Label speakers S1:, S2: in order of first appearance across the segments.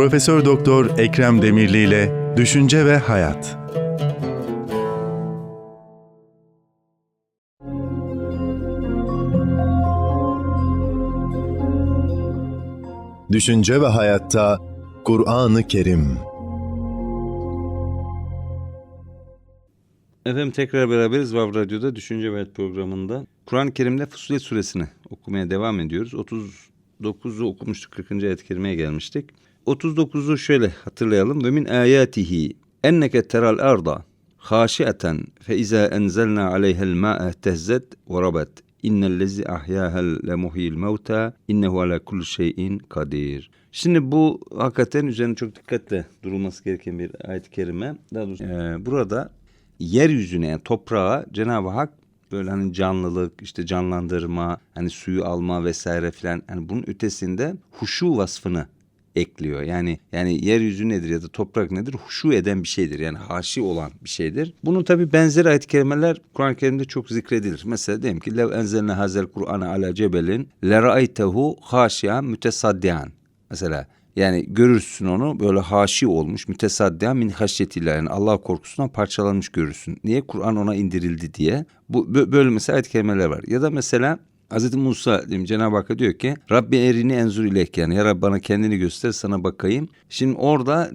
S1: Profesör Doktor Ekrem Demirli ile Düşünce ve Hayat.
S2: Düşünce ve Hayatta Kur'an-ı Kerim
S3: Efendim tekrar beraberiz Vav Radyo'da Düşünce ve Hayat programında. Kur'an-ı Kerim'de Fussilet suresini okumaya devam ediyoruz. 39'u okumuştuk, 40. ayet-i kerimeye gelmiştik. 39'u şöyle hatırlayalım. Ve min ayatihi enneke teral arda haşi'eten fe izâ enzelnâ aleyhel mâ'e tehzet ve rabet. İnnellezi ahyâhel le muhyil mevta innehu ala kulli şeyin kadir. Şimdi bu hakikaten üzerine çok dikkatle durulması gereken bir ayet-i kerime. Daha doğrusu e, burada yeryüzüne yani toprağa Cenab-ı Hak böyle hani canlılık işte canlandırma hani suyu alma vesaire filan hani bunun ötesinde huşu vasfını ekliyor. Yani yani yeryüzü nedir ya da toprak nedir? Huşu eden bir şeydir. Yani haşi olan bir şeydir. Bunun tabi benzeri ayet kelimeler Kur'an-ı Kerim'de çok zikredilir. Mesela diyelim ki lev enzelne hazel Kur'an ala cebelin le ra'aytehu haşiyan mütesaddian. Mesela yani görürsün onu böyle haşi olmuş mütesaddian min haşyetillah yani Allah korkusundan parçalanmış görürsün. Niye? Kur'an ona indirildi diye. Bu bö- böyle mesela ayet kelimeler var. Ya da mesela Hz. Musa diyeyim Cenab-ı Hakk'a diyor ki Rabbi erini enzur ilek yani ya Rabbi bana kendini göster sana bakayım. Şimdi orada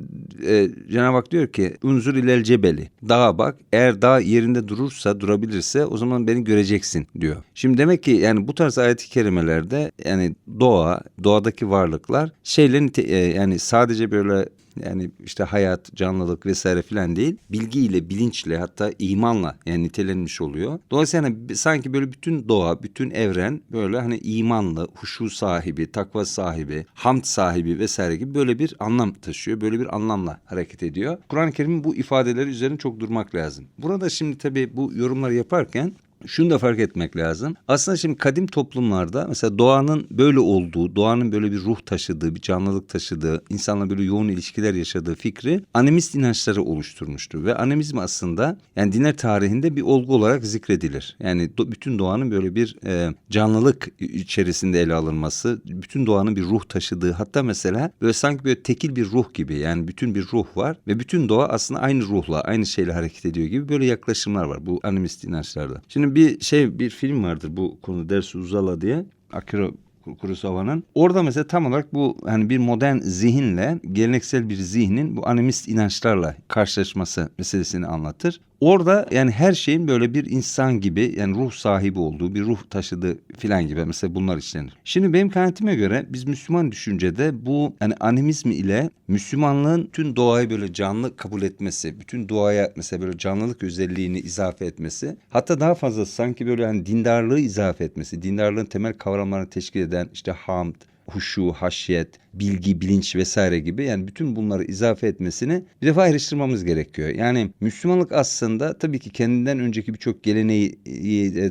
S3: e, Cenab-ı Hak diyor ki unzur ilel cebeli dağa bak eğer dağ yerinde durursa durabilirse o zaman beni göreceksin diyor. Şimdi demek ki yani bu tarz ayet-i kerimelerde yani doğa doğadaki varlıklar şeylerin e, yani sadece böyle yani işte hayat, canlılık vesaire filan değil. Bilgiyle, bilinçle hatta imanla yani nitelenmiş oluyor. Dolayısıyla hani sanki böyle bütün doğa, bütün evren böyle hani imanlı, huşu sahibi, takva sahibi, hamd sahibi vesaire gibi böyle bir anlam taşıyor. Böyle bir anlamla hareket ediyor. Kur'an-ı Kerim'in bu ifadeleri üzerine çok durmak lazım. Burada şimdi tabii bu yorumları yaparken şunu da fark etmek lazım. Aslında şimdi kadim toplumlarda mesela doğanın böyle olduğu, doğanın böyle bir ruh taşıdığı, bir canlılık taşıdığı, insanla böyle yoğun ilişkiler yaşadığı fikri animist inançları oluşturmuştur. Ve animizm aslında yani dinler tarihinde bir olgu olarak zikredilir. Yani do- bütün doğanın böyle bir e, canlılık içerisinde ele alınması, bütün doğanın bir ruh taşıdığı, hatta mesela böyle sanki böyle tekil bir ruh gibi yani bütün bir ruh var ve bütün doğa aslında aynı ruhla, aynı şeyle hareket ediyor gibi böyle yaklaşımlar var bu animist inançlarda. Şimdi bir şey bir film vardır bu konu Dersi Uzala diye. Akira Kurosawa'nın. Orada mesela tam olarak bu hani bir modern zihinle geleneksel bir zihnin bu animist inançlarla karşılaşması meselesini anlatır. Orada yani her şeyin böyle bir insan gibi yani ruh sahibi olduğu, bir ruh taşıdığı filan gibi mesela bunlar işlenir. Şimdi benim kanaatime göre biz Müslüman düşüncede bu yani animizm ile Müslümanlığın tüm doğayı böyle canlı kabul etmesi, bütün doğaya mesela böyle canlılık özelliğini izafe etmesi, hatta daha fazla sanki böyle hani dindarlığı izafe etmesi, dindarlığın temel kavramlarını teşkil eden işte hamd, huşu, haşyet, bilgi, bilinç vesaire gibi yani bütün bunları izafe etmesini bir defa ayrıştırmamız gerekiyor. Yani Müslümanlık aslında tabii ki kendinden önceki birçok geleneği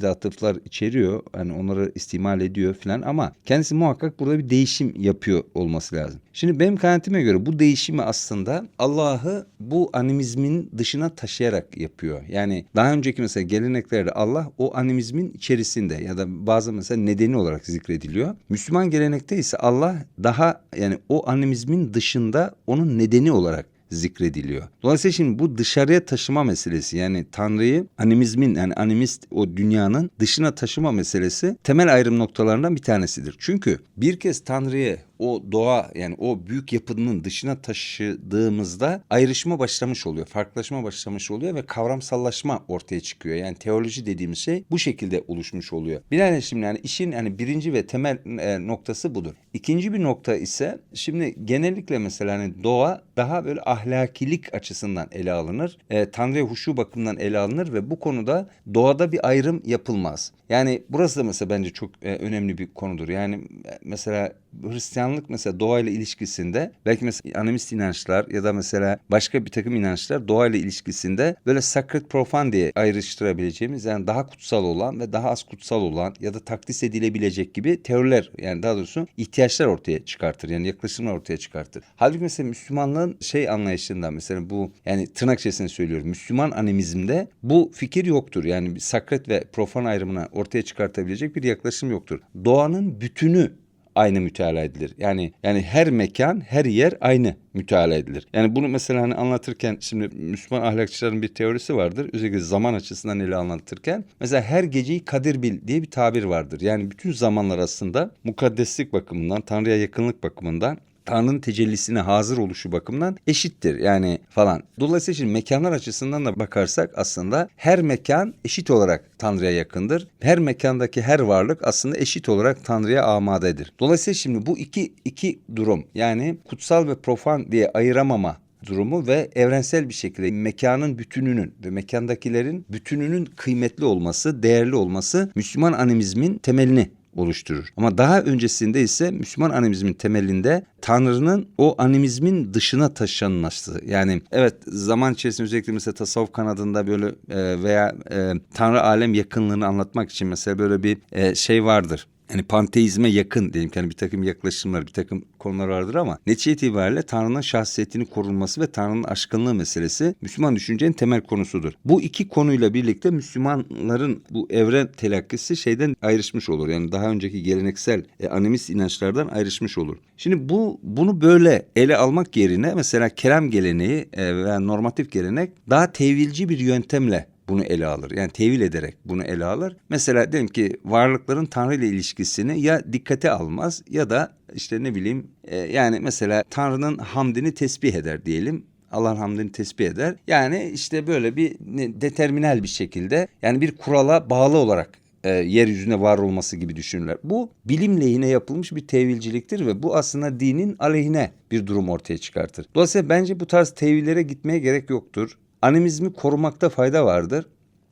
S3: de atıflar içeriyor. Yani onları istimal ediyor filan ama kendisi muhakkak burada bir değişim yapıyor olması lazım. Şimdi benim kanaatime göre bu değişimi aslında Allah'ı bu animizmin dışına taşıyarak yapıyor. Yani daha önceki mesela geleneklerde Allah o animizmin içerisinde ya da bazı mesela nedeni olarak zikrediliyor. Müslüman gelenekte ise Allah daha yani o animizmin dışında onun nedeni olarak zikrediliyor. Dolayısıyla şimdi bu dışarıya taşıma meselesi yani Tanrı'yı animizmin yani animist o dünyanın dışına taşıma meselesi temel ayrım noktalarından bir tanesidir. Çünkü bir kez Tanrı'yı o doğa yani o büyük yapının dışına taşıdığımızda ayrışma başlamış oluyor. Farklılaşma başlamış oluyor ve kavramsallaşma ortaya çıkıyor. Yani teoloji dediğimiz şey bu şekilde oluşmuş oluyor. Binaenaleyh şimdi yani işin yani birinci ve temel e, noktası budur. İkinci bir nokta ise şimdi genellikle mesela hani doğa daha böyle ahlakilik açısından ele alınır. E, Tanrı'ya huşu bakımından ele alınır ve bu konuda doğada bir ayrım yapılmaz. Yani burası da mesela bence çok e, önemli bir konudur. Yani e, mesela Hristiyanlık mesela doğayla ilişkisinde belki mesela animist inançlar ya da mesela başka bir takım inançlar doğayla ilişkisinde böyle sacred profan diye ayrıştırabileceğimiz yani daha kutsal olan ve daha az kutsal olan ya da takdis edilebilecek gibi teoriler yani daha doğrusu ihtiyaçlar ortaya çıkartır. Yani yaklaşımlar ortaya çıkartır. Halbuki mesela Müslümanlığın şey anlayışından mesela bu yani tırnak içerisinde söylüyorum. Müslüman animizmde bu fikir yoktur. Yani sakret ve profan ayrımına ortaya çıkartabilecek bir yaklaşım yoktur. Doğanın bütünü aynı müteala edilir. Yani yani her mekan, her yer aynı müteala edilir. Yani bunu mesela hani anlatırken şimdi Müslüman ahlakçıların bir teorisi vardır. Özellikle zaman açısından ele anlatırken mesela her geceyi kadir bil diye bir tabir vardır. Yani bütün zamanlar aslında mukaddeslik bakımından, Tanrı'ya yakınlık bakımından Tanrı'nın tecellisine hazır oluşu bakımından eşittir yani falan. Dolayısıyla şimdi mekanlar açısından da bakarsak aslında her mekan eşit olarak Tanrı'ya yakındır. Her mekandaki her varlık aslında eşit olarak Tanrı'ya amadedir. Dolayısıyla şimdi bu iki, iki durum yani kutsal ve profan diye ayıramama durumu ve evrensel bir şekilde mekanın bütününün ve mekandakilerin bütününün kıymetli olması, değerli olması Müslüman animizmin temelini oluşturur. Ama daha öncesinde ise Müslüman animizmin temelinde Tanrı'nın o animizmin dışına taşınması. Yani evet zaman içerisinde özellikle mesela tasavvuf kanadında böyle e, veya e, Tanrı alem yakınlığını anlatmak için mesela böyle bir e, şey vardır. Yani panteizme yakın diyelim ki hani bir takım yaklaşımlar, bir takım konular vardır ama netice itibariyle Tanrı'nın şahsiyetinin korunması ve Tanrı'nın aşkınlığı meselesi Müslüman düşüncenin temel konusudur. Bu iki konuyla birlikte Müslümanların bu evren telakkisi şeyden ayrışmış olur. Yani daha önceki geleneksel e, animist inançlardan ayrışmış olur. Şimdi bu bunu böyle ele almak yerine mesela kelam geleneği e, veya normatif gelenek daha tevilci bir yöntemle bunu ele alır. Yani tevil ederek bunu ele alır. Mesela diyelim ki varlıkların Tanrı ile ilişkisini ya dikkate almaz ya da işte ne bileyim e, yani mesela Tanrı'nın hamdini tesbih eder diyelim. Allah'ın hamdini tesbih eder. Yani işte böyle bir determinal bir şekilde yani bir kurala bağlı olarak e, yeryüzünde var olması gibi düşünürler. Bu bilim lehine yapılmış bir tevilciliktir ve bu aslında dinin aleyhine bir durum ortaya çıkartır. Dolayısıyla bence bu tarz tevillere gitmeye gerek yoktur animizmi korumakta fayda vardır.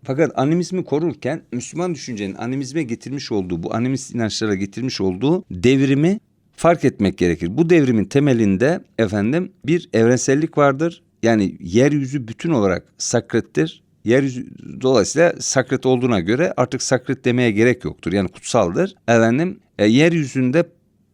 S3: Fakat animizmi korurken Müslüman düşüncenin animizme getirmiş olduğu, bu animist inançlara getirmiş olduğu devrimi fark etmek gerekir. Bu devrimin temelinde efendim bir evrensellik vardır. Yani yeryüzü bütün olarak sakrettir. Yeryüzü dolayısıyla sakret olduğuna göre artık sakret demeye gerek yoktur. Yani kutsaldır. Efendim e, yeryüzünde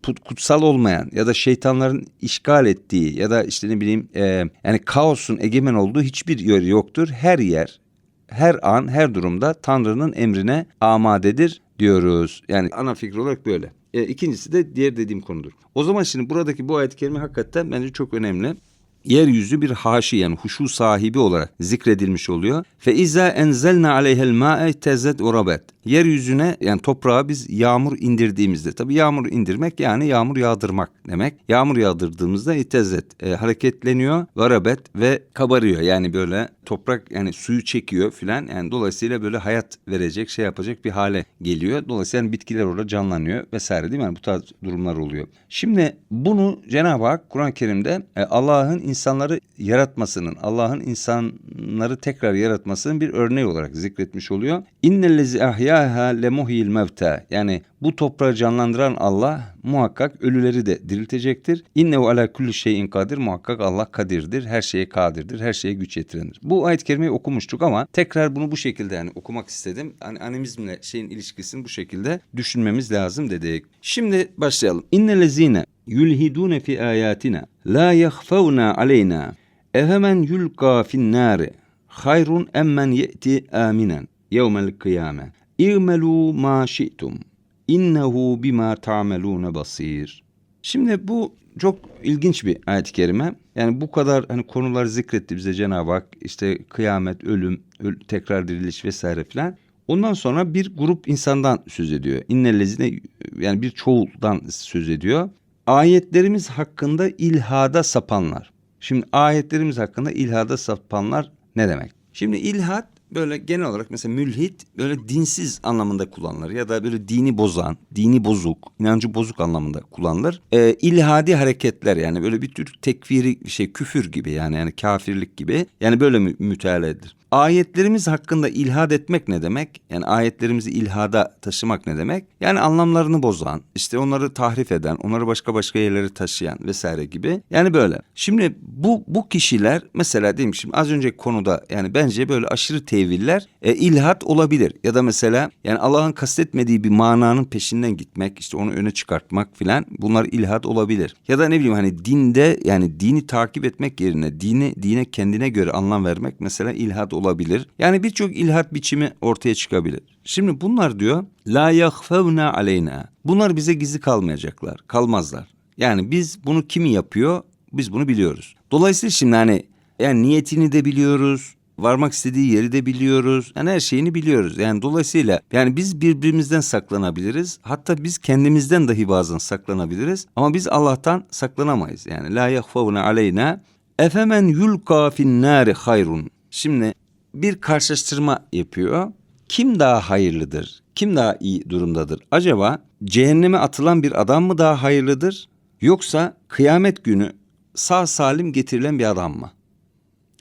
S3: kutsal olmayan ya da şeytanların işgal ettiği ya da işte ne bileyim e, yani kaosun egemen olduğu hiçbir yer yoktur. Her yer, her an, her durumda Tanrı'nın emrine amadedir diyoruz. Yani ana fikri olarak böyle. E, ikincisi de diğer dediğim konudur. O zaman şimdi buradaki bu ayet-i kerime hakikaten bence çok önemli yeryüzü bir haşi yani huşu sahibi olarak zikredilmiş oluyor. Fe iza enzelna aleyhel ma'e tezet urabet. Yeryüzüne yani toprağa biz yağmur indirdiğimizde tabi yağmur indirmek yani yağmur yağdırmak demek. Yağmur yağdırdığımızda itezet e, hareketleniyor, garabet ve kabarıyor. Yani böyle toprak yani suyu çekiyor filan. Yani dolayısıyla böyle hayat verecek, şey yapacak bir hale geliyor. Dolayısıyla yani bitkiler orada canlanıyor vesaire değil mi? Yani bu tarz durumlar oluyor. Şimdi bunu Cenab-ı Hak Kur'an-ı Kerim'de e, Allah'ın insanları yaratmasının, Allah'ın insanları tekrar yaratmasının bir örneği olarak zikretmiş oluyor. İnnellezi ahyaha lemuhyil mevta. Yani bu toprağı canlandıran Allah muhakkak ölüleri de diriltecektir. İnnehu ala kulli şeyin kadir. Muhakkak Allah kadirdir. Her şeye kadirdir. Her şeye güç yetirendir. Bu ayet-i kerimeyi okumuştuk ama tekrar bunu bu şekilde yani okumak istedim. Hani animizmle şeyin ilişkisini bu şekilde düşünmemiz lazım dedik. Şimdi başlayalım. İnnellezine yulhidune fi ayatina la yahfavna aleyna efemen yulqa fin nari hayrun emmen ye'ti aminen yevmel kıyame İ'melû ma şi'tum innehu bima ta'melûne basir. Şimdi bu çok ilginç bir ayet-i kerime. Yani bu kadar hani konular zikretti bize Cenab-ı Hak. İşte kıyamet, ölüm, öl tekrar diriliş vesaire filan. Ondan sonra bir grup insandan söz ediyor. İnnellezine yani bir çoğuldan söz ediyor. Ayetlerimiz hakkında ilhada sapanlar. Şimdi ayetlerimiz hakkında ilhada sapanlar ne demek? Şimdi ilhat böyle genel olarak mesela mülhit böyle dinsiz anlamında kullanılır ya da böyle dini bozan, dini bozuk, inancı bozuk anlamında kullanılır. Ee, ilhadi hareketler yani böyle bir tür tekfiri şey küfür gibi yani yani kafirlik gibi yani böyle mü müteala. Ayetlerimiz hakkında ilhad etmek ne demek? Yani ayetlerimizi ilhada taşımak ne demek? Yani anlamlarını bozan, işte onları tahrif eden, onları başka başka yerlere taşıyan vesaire gibi. Yani böyle. Şimdi bu bu kişiler mesela diyelim şimdi az önceki konuda yani bence böyle aşırı teviller e, ilhat olabilir. Ya da mesela yani Allah'ın kastetmediği bir mananın peşinden gitmek, işte onu öne çıkartmak filan bunlar ilhat olabilir. Ya da ne bileyim hani dinde yani dini takip etmek yerine dini dine kendine göre anlam vermek mesela ilhat olabilir. Yani birçok ilhat biçimi ortaya çıkabilir. Şimdi bunlar diyor la yahfevna aleyna. Bunlar bize gizli kalmayacaklar. Kalmazlar. Yani biz bunu kim yapıyor? Biz bunu biliyoruz. Dolayısıyla şimdi hani yani niyetini de biliyoruz. Varmak istediği yeri de biliyoruz. Yani her şeyini biliyoruz. Yani dolayısıyla yani biz birbirimizden saklanabiliriz. Hatta biz kendimizden dahi bazen saklanabiliriz. Ama biz Allah'tan saklanamayız. Yani la yahfavuna aleyna efemen yulka fin nari hayrun. Şimdi bir karşılaştırma yapıyor. Kim daha hayırlıdır? Kim daha iyi durumdadır? Acaba cehenneme atılan bir adam mı daha hayırlıdır? Yoksa kıyamet günü sağ salim getirilen bir adam mı?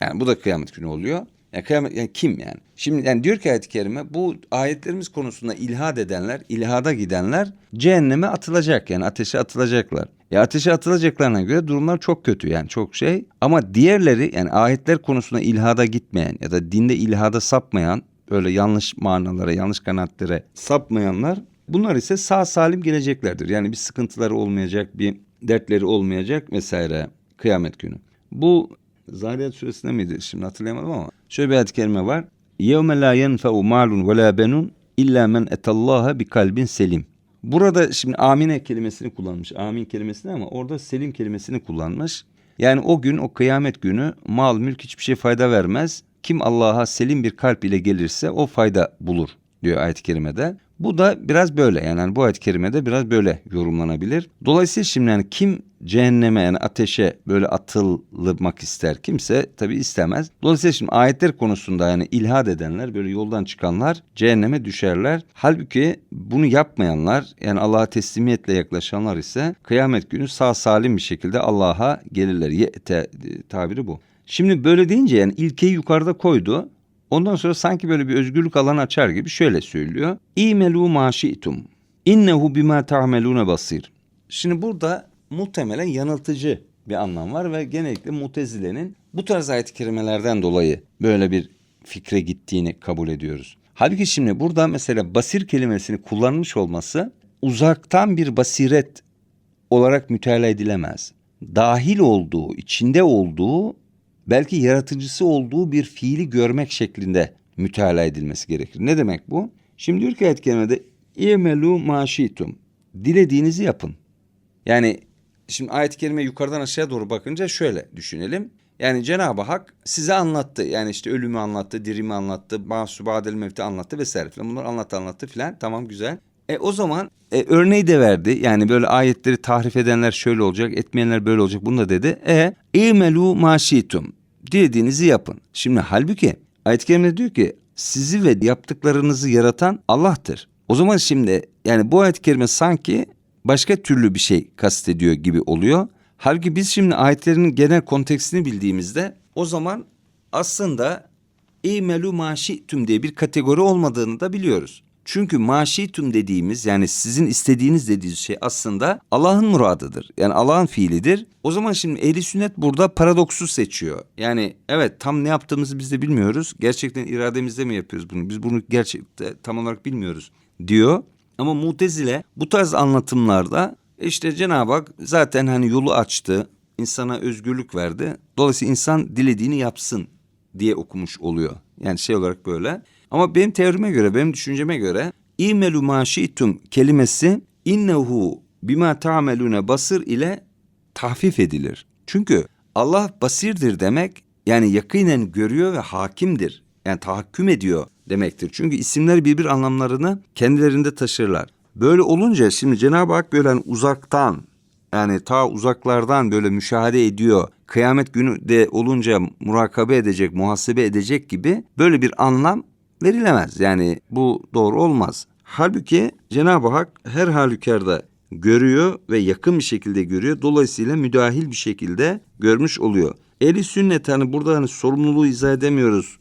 S3: Yani bu da kıyamet günü oluyor. Yani kıyamet yani kim yani? Şimdi yani diyor ki ayet-i kerime bu ayetlerimiz konusunda ilhad edenler, ilhada gidenler cehenneme atılacak yani ateşe atılacaklar. Ya ateşe atılacaklarına göre durumlar çok kötü yani çok şey. Ama diğerleri yani ayetler konusunda ilhada gitmeyen ya da dinde ilhada sapmayan böyle yanlış manalara, yanlış kanaatlere sapmayanlar bunlar ise sağ salim geleceklerdir. Yani bir sıkıntıları olmayacak, bir dertleri olmayacak vesaire kıyamet günü. Bu Zariyat suresinde miydi? Şimdi hatırlayamadım ama. Şöyle bir ayet-i kerime var. يَوْمَ لَا يَنْفَعُ مَالٌ وَلَا بَنُونَ اِلَّا مَنْ اَتَى اللّٰهَ بِكَلْبٍ selim. Burada şimdi amine kelimesini kullanmış. Amin kelimesini ama orada selim kelimesini kullanmış. Yani o gün o kıyamet günü mal mülk hiçbir şey fayda vermez. Kim Allah'a selim bir kalp ile gelirse o fayda bulur diyor ayet-i kerimede. Bu da biraz böyle yani hani bu ayet-i kerimede biraz böyle yorumlanabilir. Dolayısıyla şimdi yani kim cehenneme yani ateşe böyle atılmak ister kimse tabi istemez. Dolayısıyla şimdi ayetler konusunda yani ilhad edenler böyle yoldan çıkanlar cehenneme düşerler. Halbuki bunu yapmayanlar yani Allah'a teslimiyetle yaklaşanlar ise kıyamet günü sağ salim bir şekilde Allah'a gelirler. Ye'te tabiri bu. Şimdi böyle deyince yani ilkeyi yukarıda koydu. Ondan sonra sanki böyle bir özgürlük alanı açar gibi şöyle söylüyor. İmelu ma şi'tum. İnnehu bima ta'melune basir. Şimdi burada muhtemelen yanıltıcı bir anlam var ve genellikle mutezilenin bu tarz ayet-i kerimelerden dolayı böyle bir fikre gittiğini kabul ediyoruz. Halbuki şimdi burada mesela basir kelimesini kullanmış olması uzaktan bir basiret olarak müteala edilemez. Dahil olduğu, içinde olduğu belki yaratıcısı olduğu bir fiili görmek şeklinde müteala edilmesi gerekir. Ne demek bu? Şimdi diyor ki ayet-i kerimede İ'melû maşitum. Dilediğinizi yapın. Yani şimdi ayet-i kerime yukarıdan aşağıya doğru bakınca şöyle düşünelim. Yani Cenab-ı Hak size anlattı. Yani işte ölümü anlattı, dirimi anlattı, mahsubadel mevti anlattı vesaire filan. Bunları anlattı anlattı filan. Tamam güzel. E o zaman e, örneği de verdi. Yani böyle ayetleri tahrif edenler şöyle olacak, etmeyenler böyle olacak. Bunu da dedi. E imelu maşitum. Dilediğinizi yapın. Şimdi halbuki ayet-i kerimede diyor ki sizi ve yaptıklarınızı yaratan Allah'tır. O zaman şimdi yani bu ayet-i kerime sanki başka türlü bir şey kastediyor gibi oluyor. Halbuki biz şimdi ayetlerin genel kontekstini bildiğimizde o zaman aslında İmelu maşitum diye bir kategori olmadığını da biliyoruz. Çünkü maşitum dediğimiz yani sizin istediğiniz dediğiniz şey aslında Allah'ın muradıdır. Yani Allah'ın fiilidir. O zaman şimdi ehli sünnet burada paradoksu seçiyor. Yani evet tam ne yaptığımızı biz de bilmiyoruz. Gerçekten irademizde mi yapıyoruz bunu? Biz bunu gerçekten tam olarak bilmiyoruz diyor. Ama Mutezile bu tarz anlatımlarda işte Cenab-ı Hak zaten hani yolu açtı. insana özgürlük verdi. Dolayısıyla insan dilediğini yapsın diye okumuş oluyor. Yani şey olarak böyle. Ama benim teorime göre, benim düşünceme göre İmelu ma şi'tum kelimesi innehu bima ta'melune basır ile tahfif edilir. Çünkü Allah basirdir demek yani yakinen görüyor ve hakimdir. Yani tahakküm ediyor demektir. Çünkü isimler birbir anlamlarını kendilerinde taşırlar. Böyle olunca şimdi Cenab-ı Hak böyle hani uzaktan yani ta uzaklardan böyle müşahede ediyor. Kıyamet günü de olunca murakabe edecek, muhasebe edecek gibi böyle bir anlam verilemez. Yani bu doğru olmaz. Halbuki Cenab-ı Hak her halükarda görüyor ve yakın bir şekilde görüyor. Dolayısıyla müdahil bir şekilde görmüş oluyor. Eli sünnet hani burada hani sorumluluğu izah edemiyoruz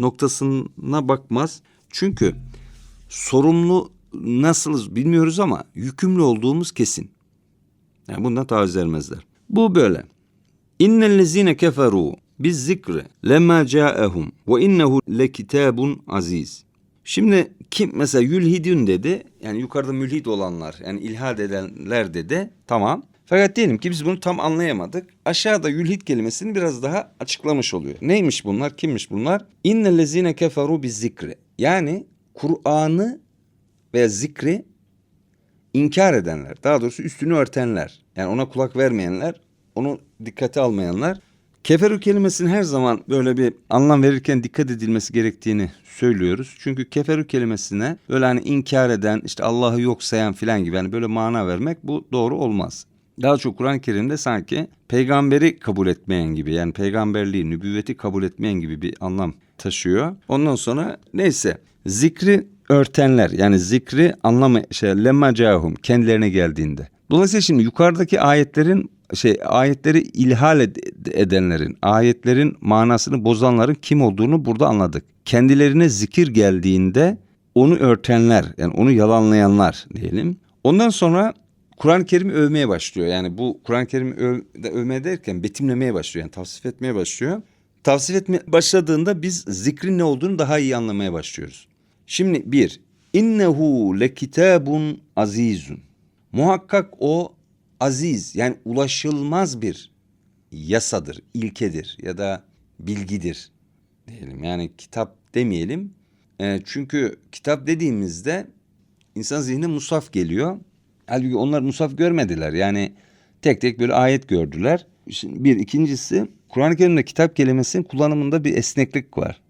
S3: noktasına bakmaz. Çünkü sorumlu nasılız bilmiyoruz ama yükümlü olduğumuz kesin. Yani bundan taviz vermezler. Bu böyle. İnnellezine keferu biz zikri lemma ca'ehum ve innehu lekitabun aziz. Şimdi kim mesela yülhidün dedi yani yukarıda mülhid olanlar yani ilhad edenler dedi tamam. Fakat diyelim ki biz bunu tam anlayamadık. Aşağıda yülhid kelimesini biraz daha açıklamış oluyor. Neymiş bunlar? Kimmiş bunlar? İnnellezine keferu biz zikri. Yani Kur'an'ı veya zikri inkar edenler, daha doğrusu üstünü örtenler, yani ona kulak vermeyenler, onu dikkate almayanlar. Keferu kelimesinin her zaman böyle bir anlam verirken dikkat edilmesi gerektiğini söylüyoruz. Çünkü keferu kelimesine böyle hani inkar eden, işte Allah'ı yok sayan filan gibi yani böyle mana vermek bu doğru olmaz. Daha çok Kur'an-ı Kerim'de sanki peygamberi kabul etmeyen gibi yani peygamberliği, nübüvveti kabul etmeyen gibi bir anlam taşıyor. Ondan sonra neyse zikri örtenler yani zikri anlama şey lemma cahum kendilerine geldiğinde. Dolayısıyla şimdi yukarıdaki ayetlerin şey ayetleri ilhal ed- edenlerin, ayetlerin manasını bozanların kim olduğunu burada anladık. Kendilerine zikir geldiğinde onu örtenler yani onu yalanlayanlar diyelim. Ondan sonra Kur'an-ı Kerim'i övmeye başlıyor. Yani bu Kur'an-ı Kerim'i öv, övmeye derken betimlemeye başlıyor. Yani tavsif etmeye başlıyor. Tavsif etmeye başladığında biz zikrin ne olduğunu daha iyi anlamaya başlıyoruz. Şimdi bir, innehu lekitabun azizun. Muhakkak o aziz yani ulaşılmaz bir yasadır, ilkedir ya da bilgidir diyelim. Yani kitap demeyelim. E, çünkü kitap dediğimizde insan zihnine musaf geliyor. Halbuki onlar musaf görmediler. Yani tek tek böyle ayet gördüler. Şimdi bir ikincisi Kur'an-ı Kerim'de kitap kelimesinin kullanımında bir esneklik var.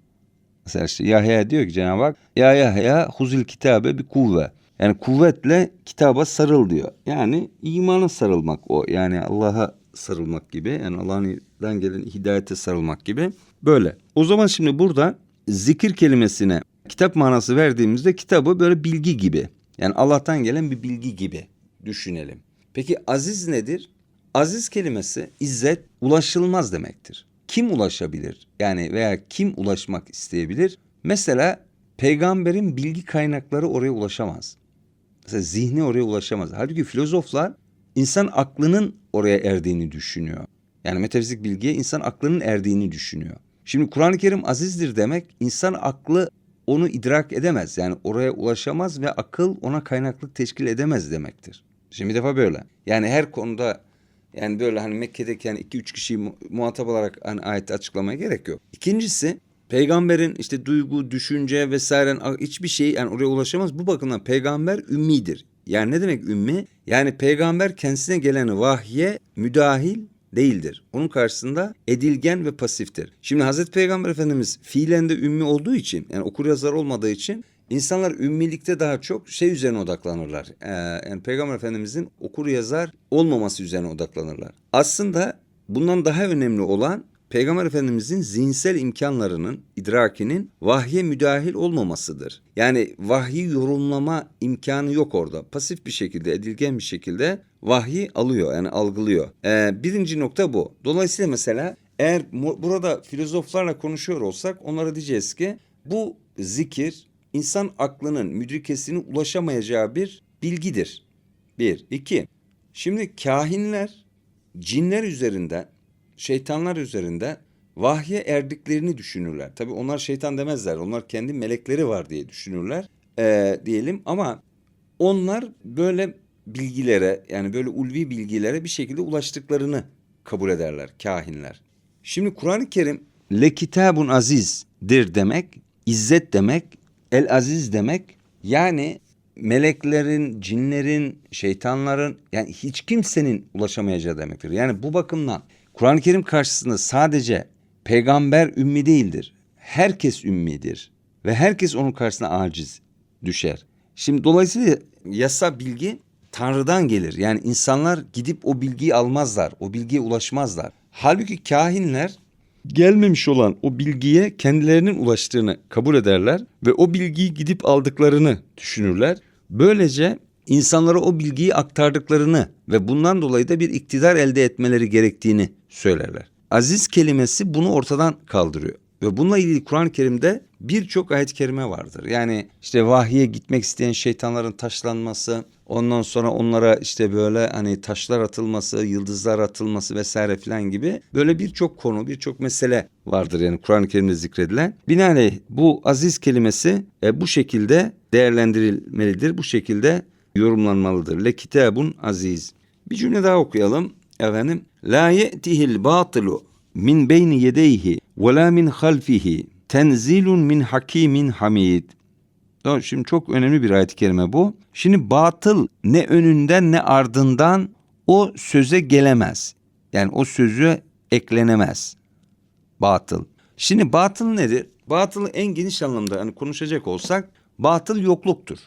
S3: Mesela işte Yahya diyor ki Cenab-ı Hak Ya Yahya huzil kitabe bir kuvve. Yani kuvvetle kitaba sarıl diyor. Yani imana sarılmak o. Yani Allah'a sarılmak gibi. Yani Allah'tan gelen hidayete sarılmak gibi. Böyle. O zaman şimdi burada zikir kelimesine kitap manası verdiğimizde kitabı böyle bilgi gibi. Yani Allah'tan gelen bir bilgi gibi düşünelim. Peki aziz nedir? Aziz kelimesi izzet ulaşılmaz demektir. Kim ulaşabilir? Yani veya kim ulaşmak isteyebilir? Mesela peygamberin bilgi kaynakları oraya ulaşamaz. Mesela zihni oraya ulaşamaz. Halbuki filozoflar insan aklının oraya erdiğini düşünüyor. Yani metafizik bilgiye insan aklının erdiğini düşünüyor. Şimdi Kur'an-ı Kerim azizdir demek insan aklı onu idrak edemez. Yani oraya ulaşamaz ve akıl ona kaynaklık teşkil edemez demektir. Şimdi bir defa böyle. Yani her konuda yani böyle hani Mekke'deki yani iki üç kişiyi mu- muhatap alarak hani ayeti açıklamaya gerek yok. İkincisi peygamberin işte duygu, düşünce vesaire hiçbir şey yani oraya ulaşamaz. Bu bakımdan peygamber ümmidir. Yani ne demek ümmi? Yani peygamber kendisine gelen vahye müdahil değildir. Onun karşısında edilgen ve pasiftir. Şimdi Hazreti Peygamber Efendimiz fiilen de ümmi olduğu için yani okur yazar olmadığı için insanlar ümmilikte daha çok şey üzerine odaklanırlar. Ee, yani Peygamber Efendimizin okur yazar olmaması üzerine odaklanırlar. Aslında bundan daha önemli olan Peygamber Efendimizin zihinsel imkanlarının, idrakinin vahye müdahil olmamasıdır. Yani vahyi yorumlama imkanı yok orada. Pasif bir şekilde, edilgen bir şekilde vahyi alıyor yani algılıyor. Ee, birinci nokta bu. Dolayısıyla mesela eğer burada filozoflarla konuşuyor olsak onlara diyeceğiz ki bu zikir insan aklının müdrikesine ulaşamayacağı bir bilgidir. Bir. iki. Şimdi kahinler cinler üzerinden, şeytanlar üzerinden vahye erdiklerini düşünürler. Tabii onlar şeytan demezler. Onlar kendi melekleri var diye düşünürler ee, diyelim ama onlar böyle bilgilere yani böyle ulvi bilgilere bir şekilde ulaştıklarını kabul ederler kahinler. Şimdi Kur'an-ı Kerim le kitabun azizdir demek, izzet demek, el aziz demek. Yani meleklerin, cinlerin, şeytanların yani hiç kimsenin ulaşamayacağı demektir. Yani bu bakımdan Kur'an-ı Kerim karşısında sadece peygamber ümmi değildir. Herkes ümmidir ve herkes onun karşısına aciz düşer. Şimdi dolayısıyla yasa bilgi Tanrı'dan gelir. Yani insanlar gidip o bilgiyi almazlar. O bilgiye ulaşmazlar. Halbuki kahinler gelmemiş olan o bilgiye kendilerinin ulaştığını kabul ederler ve o bilgiyi gidip aldıklarını düşünürler. Böylece insanlara o bilgiyi aktardıklarını ve bundan dolayı da bir iktidar elde etmeleri gerektiğini söylerler. Aziz kelimesi bunu ortadan kaldırıyor. Ve bununla ilgili Kur'an-ı Kerim'de birçok ayet-i kerime vardır. Yani işte vahiye gitmek isteyen şeytanların taşlanması, ondan sonra onlara işte böyle hani taşlar atılması, yıldızlar atılması vesaire filan gibi böyle birçok konu, birçok mesele vardır yani Kur'an-ı Kerim'de zikredilen. Binaenaleyh bu aziz kelimesi e, bu şekilde değerlendirilmelidir, bu şekilde yorumlanmalıdır. Le kitabun aziz. Bir cümle daha okuyalım efendim. La ye'tihil batilu min beyni yedeyhi ve la min halfihi tenzilun min hakimin hamid. Tamam, Şimdi çok önemli bir ayet-i kerime bu. Şimdi batıl ne önünden ne ardından o söze gelemez. Yani o sözü eklenemez. Batıl. Şimdi batıl nedir? Batıl en geniş anlamda hani konuşacak olsak batıl yokluktur.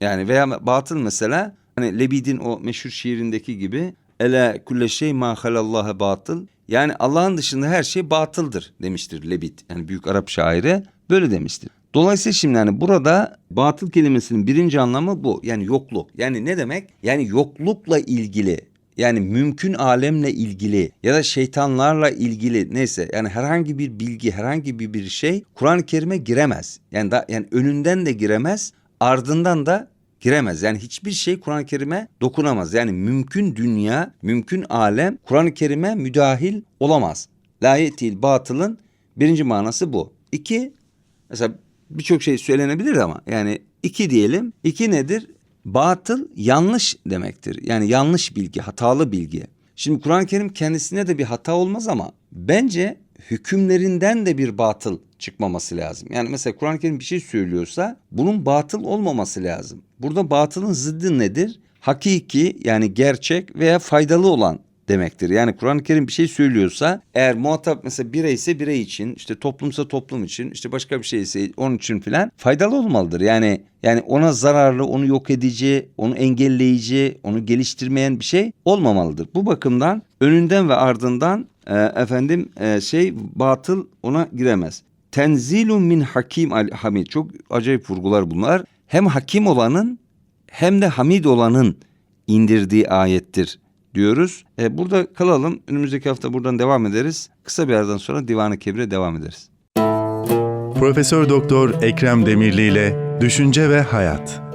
S3: Yani veya batıl mesela hani Lebid'in o meşhur şiirindeki gibi Ela kulle şey ma halallaha batıl. Yani Allah'ın dışında her şey batıldır demiştir Lebid. Yani büyük Arap şairi böyle demiştir. Dolayısıyla şimdi hani burada batıl kelimesinin birinci anlamı bu. Yani yokluk. Yani ne demek? Yani yoklukla ilgili yani mümkün alemle ilgili ya da şeytanlarla ilgili neyse yani herhangi bir bilgi herhangi bir bir şey Kur'an-ı Kerim'e giremez. Yani da, yani önünden de giremez, ardından da giremez. Yani hiçbir şey Kur'an-ı Kerim'e dokunamaz. Yani mümkün dünya, mümkün alem Kur'an-ı Kerim'e müdahil olamaz. Layetil batılın birinci manası bu. İki, mesela birçok şey söylenebilir ama yani iki diyelim. İki nedir? Batıl yanlış demektir. Yani yanlış bilgi, hatalı bilgi. Şimdi Kur'an-ı Kerim kendisine de bir hata olmaz ama bence hükümlerinden de bir batıl çıkmaması lazım. Yani mesela Kur'an-ı Kerim bir şey söylüyorsa bunun batıl olmaması lazım. Burada batılın zıddı nedir? Hakiki yani gerçek veya faydalı olan demektir. Yani Kur'an-ı Kerim bir şey söylüyorsa eğer muhatap mesela birey ise birey için işte toplumsa toplum için işte başka bir şeyse onun için filan faydalı olmalıdır. Yani yani ona zararlı, onu yok edici, onu engelleyici, onu geliştirmeyen bir şey olmamalıdır. Bu bakımdan önünden ve ardından e, efendim e, şey batıl ona giremez. Tenzilun min hakim al hamid. Çok acayip vurgular bunlar. Hem hakim olanın hem de hamid olanın indirdiği ayettir diyoruz. E, burada kalalım. Önümüzdeki hafta buradan devam ederiz. Kısa bir aradan sonra Divan-ı Kebir'e devam ederiz.
S1: Profesör Doktor Ekrem Demirli ile Düşünce ve Hayat.